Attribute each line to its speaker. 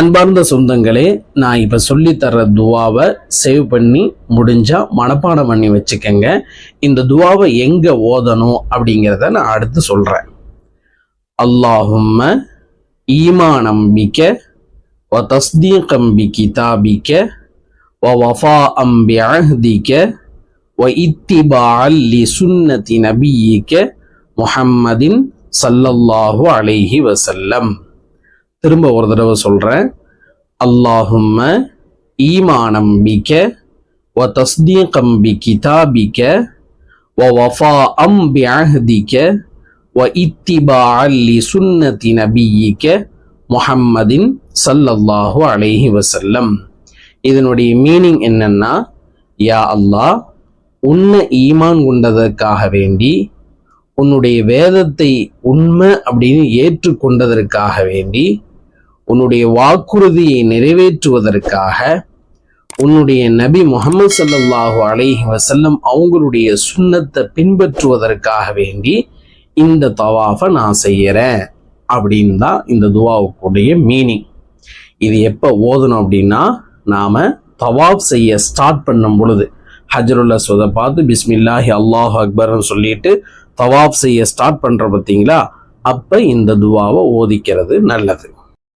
Speaker 1: அன்பார்ந்த சொந்தங்களே நான் இப்போ சொல்லித்தர துவாவை சேவ் பண்ணி முடிஞ்சால் மனப்பாடம் பண்ணி வச்சுக்கோங்க. இந்த துவாவை எங்கே ஓதணும் அப்படிங்கிறத நான் அடுத்து சொல்கிறேன் அல்லாஹும்ம ஈமா நம்பிக்க வ தஸ்தீகம் கம்பி கிதாபிக்க வ வஃபாஅம் பி அஹ்திக்க வ இத்திபா அல்லி சுன்னதி நபியிக்க முஹம்மதின் சல்லல்லாஹு அலைஹி வசல்லம் திரும்ப ஒரு தடவை சொல்கிறேன் அல்லாஹும்ம ஈமானம் பிக்க வ தஸ்தீகம் பி கிதாபிக்க வ வஃபாஅம் பி அஹதிக்க வ இத்திபா அல்லி சுன்னதி நபியிக்க முஹம்மதின் சல்லல்லாஹு அலைஹி வசல்லம் இதனுடைய மீனிங் என்னன்னா யா அல்லாஹ் உன்னை ஈமான் கொண்டதற்காக வேண்டி உன்னுடைய வேதத்தை உண்மை அப்படின்னு ஏற்றுக்கொண்டதற்காக வேண்டி உன்னுடைய வாக்குறுதியை நிறைவேற்றுவதற்காக உன்னுடைய நபி முகமது சல்லாஹூ அலைஹி வசல்லம் அவங்களுடைய சுண்ணத்தை பின்பற்றுவதற்காக வேண்டி இந்த தவாஃபை நான் செய்யறேன் அப்படின்னு தான் இந்த துவாவுக்குடைய மீனிங் இது எப்போ ஓதணும் அப்படின்னா நாம தவாஃப் செய்ய ஸ்டார்ட் பண்ணும் பொழுது. ஹஜருல் சொதை பார்த்து பிஸ்மில்லாஹி அல்லாஹ் அக்பர்னு சொல்லிட்டு தவாஃப் செய்ய ஸ்டார்ட் பண்ணுற பார்த்தீங்களா? அப்போ இந்த துவாவை ஓதிக்கிறது நல்லது.